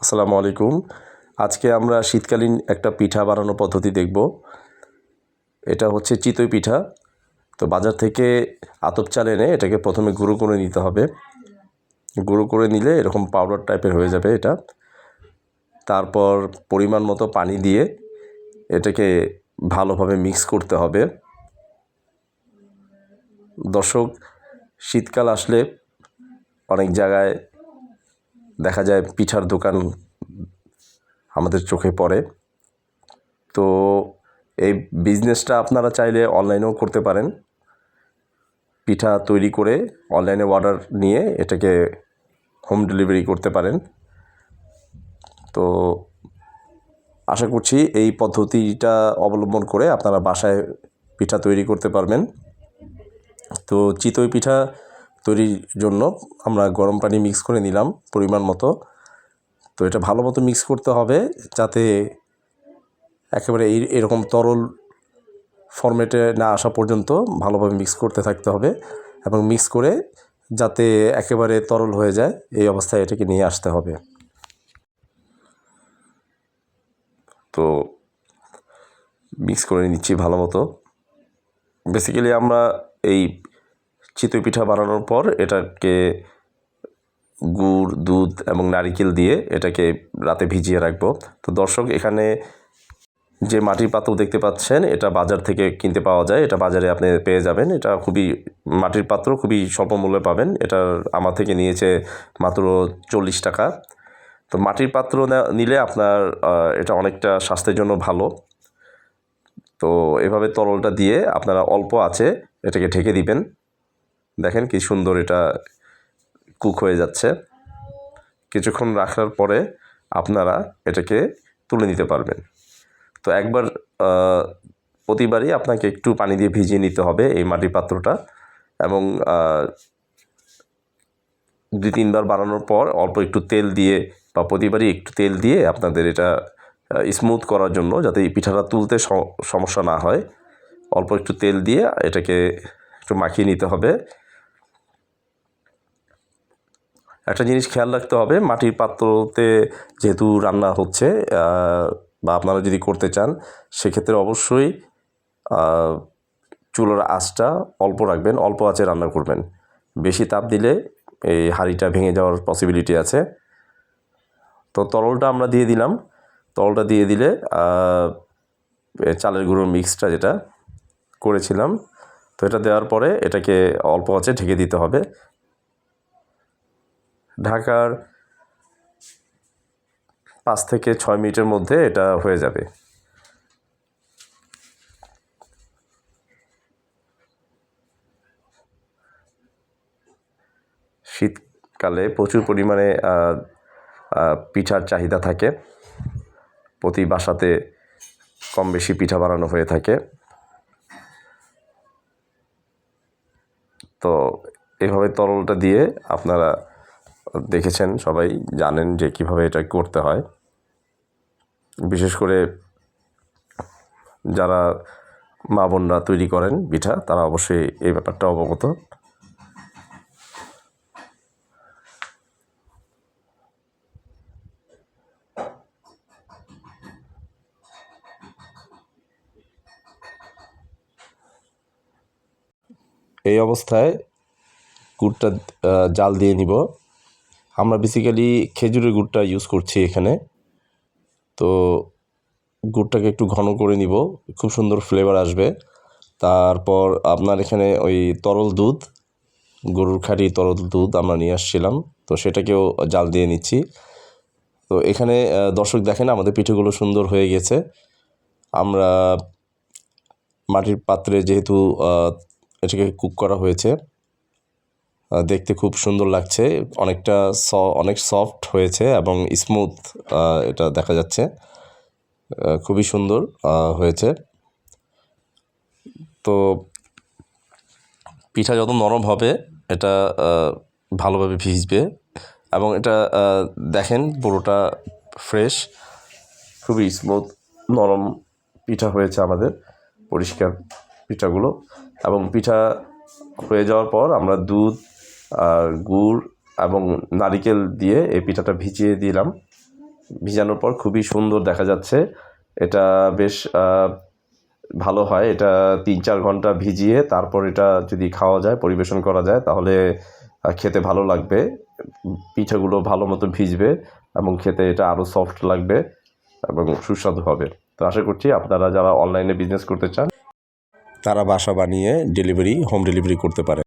আসসালামু আলাইকুম। আজকে আমরা শীতকালীন একটা পিঠা বানানো পদ্ধতি দেখব। এটা হচ্ছে চিতই পিঠা। তো বাজার থেকে আতপ চাল এনে এটাকে প্রথমে গুঁড়ো করে নিতে হবে। গুঁড়ো করে নিলে এরকম পাউডার টাইপের হয়ে যাবে এটা। তারপর পরিমাণ মতো পানি দিয়ে এটাকে ভালোভাবে মিক্স করতে হবে। দর্শক, শীতকাল আসলে অনেক জায়গায় দেখা যায় পিঠার দোকান আমাদের চোখে পড়ে। তো এই বিজনেসটা আপনারা চাইলে অনলাইনেও করতে পারেন। পিঠা তৈরি করে অনলাইনে অর্ডার নিয়ে এটাকে হোম ডেলিভারি করতে পারেন। তো আশা করছি এই পদ্ধতিটা অবলম্বন করে আপনারা বাসায় পিঠা তৈরি করতে পারবেন। তো চিতই পিঠা তৈরির জন্য আমরা গরম পানি মিক্স করে নিলাম পরিমাণ মতো। তো এটা ভালো মতো মিক্স করতে হবে যাতে একেবারে এই, এরকম তরল ফরম্যাটে না আসা পর্যন্ত ভালোভাবে মিক্স করতে থাকতে হবে এবং মিক্স করে যাতে একেবারে তরল হয়ে যায় এই অবস্থায় এটাকে নিয়ে আসতে হবে। তো মিক্স করে নিচ্ছি ভালো মতো। বেসিক্যালি আমরা এই চিতই পিঠা বানানোর পর এটাকে গুড়, দুধ এবং নারিকেল দিয়ে এটাকে রাতে ভিজিয়ে রাখব। তো দর্শক, এখানে যে মাটির পাত্র দেখতে পাচ্ছেন, এটা বাজার থেকে কিনতে পাওয়া যায়। এটা বাজারে আপনি পেয়ে যাবেন। এটা খুবই, মাটির পাত্র খুবই স্বল্প মূল্যে পাবেন। এটা আমার থেকে নিয়েছে মাত্র চল্লিশ টাকা। তো মাটির পাত্র নিলে আপনার এটা অনেকটা স্বাস্থ্যের জন্য ভালো। তো এভাবে তরলটা দিয়ে আপনারা অল্প আছে এটাকে ঢেকে দিবেন। দেখেন কি সুন্দর এটা কুক হয়ে যাচ্ছে। কিছুক্ষণ রাখার পরে আপনারা এটাকে তুলে নিতে পারবেন। তো একবার প্রতিবারই আপনাকে একটু পানি দিয়ে ভিজিয়ে নিতে হবে এই মাটির পাত্রটা এবং দুই তিনবার বানানোর পর অল্প একটু তেল দিয়ে বা প্রতিবারই একটু তেল দিয়ে আপনাদের এটা স্মুথ করার জন্য যাতে এই পিঠাটা তুলতে সমস্যা না হয়। অল্প একটু তেল দিয়ে এটাকে একটু মাখিয়ে নিতে হবে। একটা জিনিস খেয়াল রাখতে হবে, মাটির পাত্রতে যেহেতু রান্না হচ্ছে বা আপনারা যদি করতে চান, সেক্ষেত্রে অবশ্যই চুলার আঁচটা অল্প রাখবেন, অল্প আঁচে রান্না করবেন। বেশি তাপ দিলে এই হাঁড়িটা ভেঙে যাওয়ার পসিবিলিটি আছে। তো তরলটা আমরা দিয়ে দিলাম। তরলটা দিয়ে দিলে চালের গুঁড়োর মিক্সটা যেটা করেছিলাম, তো এটা দেওয়ার পরে এটাকে অল্প আঁচে ঢেকে দিতে হবে। ঢাকার পাঁচ থেকে ছয় মিনিটের মধ্যে এটা হয়ে যাবে। শীতকালে প্রচুর পরিমাণে পিঠার চাহিদা থাকে। প্রতি বাসাতে কম বেশি পিঠা বানানো হয়ে থাকে। তো এভাবে তরলটা দিয়ে আপনারা দেখেছেন সবাই জানেন যে কীভাবে এটা করতে হয়। বিশেষ করে যারা মা বোনরা তৈরি করেন পিঠা তারা অবশ্যই এই ব্যাপারটা অবগত। এই অবস্থায় আহ, জাল দিয়ে নিব। আমরা বেসিক্যালি খেজুরের গুড়টা ইউজ করছি এখানে। তো গুড়টাকে একটু ঘন করে নিব, খুব সুন্দর ফ্লেভার আসবে। তারপর আপনার এখানে ওই তরল দুধ, গরুর খাঁটি তরল দুধ আমরা নিয়ে আসছিলাম, তো সেটাকেও জাল দিয়ে নিচ্ছি। তো এখানে দর্শক দেখেন আমাদের পিঠেগুলো সুন্দর হয়ে গেছে। আমরা মাটির পাত্রে যেহেতু এটাকে কুক করা হয়েছে দেখতে খুব সুন্দর লাগছে। অনেকটা স, অনেক সফট হয়েছে এবং স্মুথ এটা দেখা যাচ্ছে। খুবই সুন্দর হয়েছে। তো পিঠা যত নরম হবে, এটা ভালোভাবে ভিজবে এবং এটা দেখেন পুরোটা ফ্রেশ খুবই স্মুথ নরম পিঠা হয়েছে আমাদের, পরিষ্কার পিঠাগুলো এবং পিঠা হয়ে যাওয়ার পর আমরা দুধ গুড় এবং নারিকেল দিয়ে এই পিঠাটা ভিজিয়ে দিলাম। ভিজানোর পর খুবই সুন্দর দেখা যাচ্ছে। এটা বেশ ভালো হয়। এটা তিন চার ঘণ্টা ভিজিয়ে তারপর এটা যদি খাওয়া যায়, পরিবেশন করা যায়, তাহলে খেতে ভালো লাগবে। পিঠাগুলো ভালো মতো ভিজবে এবং খেতে এটা আরও সফট লাগবে এবং সুস্বাদু হবে। তো আশা করছি আপনারা যারা অনলাইনে বিজনেস করতে চান, তারা বাসা বানিয়ে ডেলিভারি হোম ডেলিভারি করতে পারে